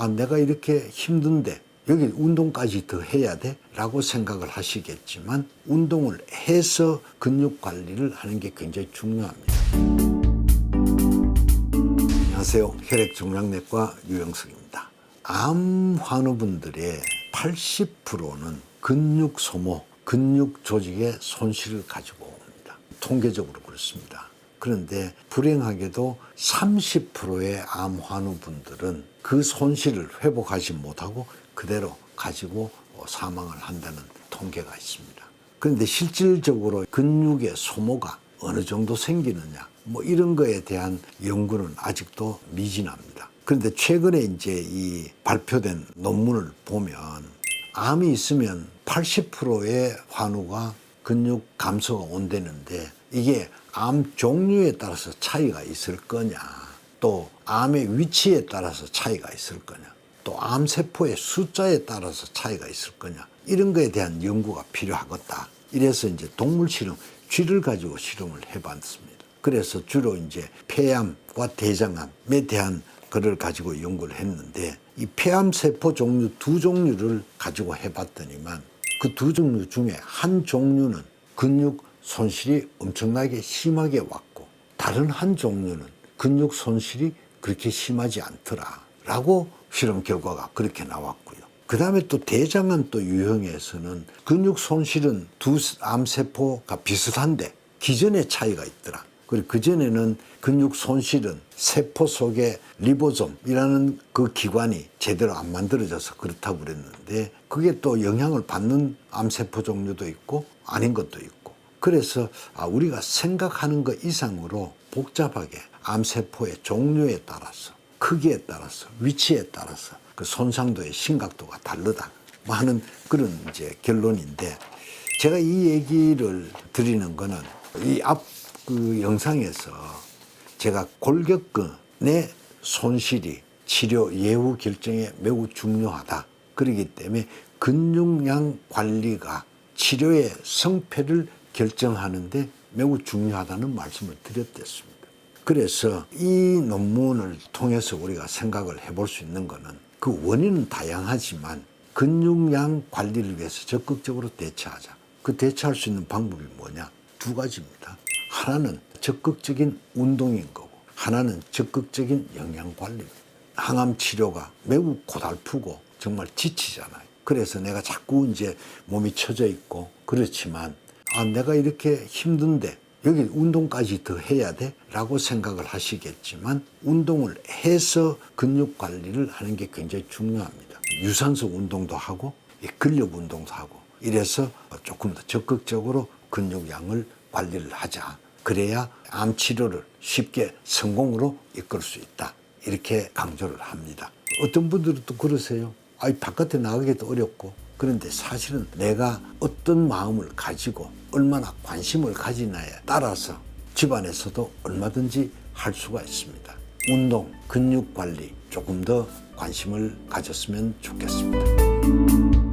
아, 내가 이렇게 힘든데 여기 운동까지 더 해야 돼? 라고 생각을 하시겠지만 운동을 해서 근육 관리를 하는 게 굉장히 중요합니다. 안녕하세요. 혈액종양내과 유영석입니다. 암 환우분들의 80%는 근육 소모, 근육 조직의 손실을 가지고 옵니다. 통계적으로 그렇습니다. 그런데 불행하게도 30%의 암 환우분들은 그 손실을 회복하지 못하고 그대로 가지고 어, 사망을 한다는 통계가 있습니다. 그런데 실질적으로 근육의 소모가 어느 정도 생기느냐, 뭐 이런 거에 대한 연구는 아직도 미진합니다. 그런데 최근에 이제 이 발표된 논문을 보면 암이 있으면 80%의 환우가 근육 감소가 온다는데 이게 암 종류에 따라서 차이가 있을 거냐, 또 암의 위치에 따라서 차이가 있을 거냐, 또 암세포의 숫자에 따라서 차이가 있을 거냐, 이런 거에 대한 연구가 필요하겠다. 이래서 이제 동물 실험, 쥐를 가지고 실험을 해봤습니다. 그래서 주로 이제 폐암과 대장암에 대한 거를 가지고 연구를 했는데 이 폐암 세포 종류 두 종류를 가지고 해봤더니만 그 두 종류 중에 한 종류는 근육 손실이 엄청나게 심하게 왔고 다른 한 종류는 근육 손실이 그렇게 심하지 않더라 라고 실험 결과가 그렇게 나왔고요. 그 다음에 또 대장암 또 유형에서는 근육 손실은 두 암세포가 비슷한데 기전의 차이가 있더라. 그리고 그전에는 근육 손실은 세포 속에 리보솜이라는 그 기관이 제대로 안 만들어져서 그렇다고 그랬는데 그게 또 영향을 받는 암세포 종류도 있고 아닌 것도 있고. 그래서 아, 우리가 생각하는 것 이상으로 복잡하게 암세포의 종류에 따라서 크기에 따라서 위치에 따라서 그 손상도의 심각도가 다르다. 뭐 하는 그런 이제 결론인데 제가 이 얘기를 드리는 거는 이 앞 그 영상에서 제가 골격근의 손실이 치료 예후 결정에 매우 중요하다. 그렇기 때문에 근육량 관리가 치료의 성패를 결정하는데 매우 중요하다는 말씀을 드렸댔습니다. 그래서 이 논문을 통해서 우리가 생각을 해볼 수 있는 거는 그 원인은 다양하지만 근육량 관리를 위해서 적극적으로 대처하자. 그 대처할 수 있는 방법이 뭐냐? 두 가지입니다. 하나는 적극적인 운동인 거고, 하나는 적극적인 영양 관리입니다. 항암 치료가 매우 고달프고 정말 지치잖아요. 그래서 내가 자꾸 이제 몸이 처져 있고 그렇지만 아, 내가 이렇게 힘든데 여기 운동까지 더 해야 돼? 라고 생각을 하시겠지만 운동을 해서 근육 관리를 하는 게 굉장히 중요합니다. 유산소 운동도 하고 이 근력 운동도 하고 이래서 조금 더 적극적으로 근육량을 관리를 하자. 그래야 암 치료를 쉽게 성공으로 이끌 수 있다. 이렇게 강조를 합니다. 어떤 분들은 또 그러세요. 아이 바깥에 나가기도 어렵고 그런데 사실은 내가 어떤 마음을 가지고 얼마나 관심을 가지냐에 따라서 집안에서도 얼마든지 할 수가 있습니다. 운동, 근육 관리 조금 더 관심을 가졌으면 좋겠습니다.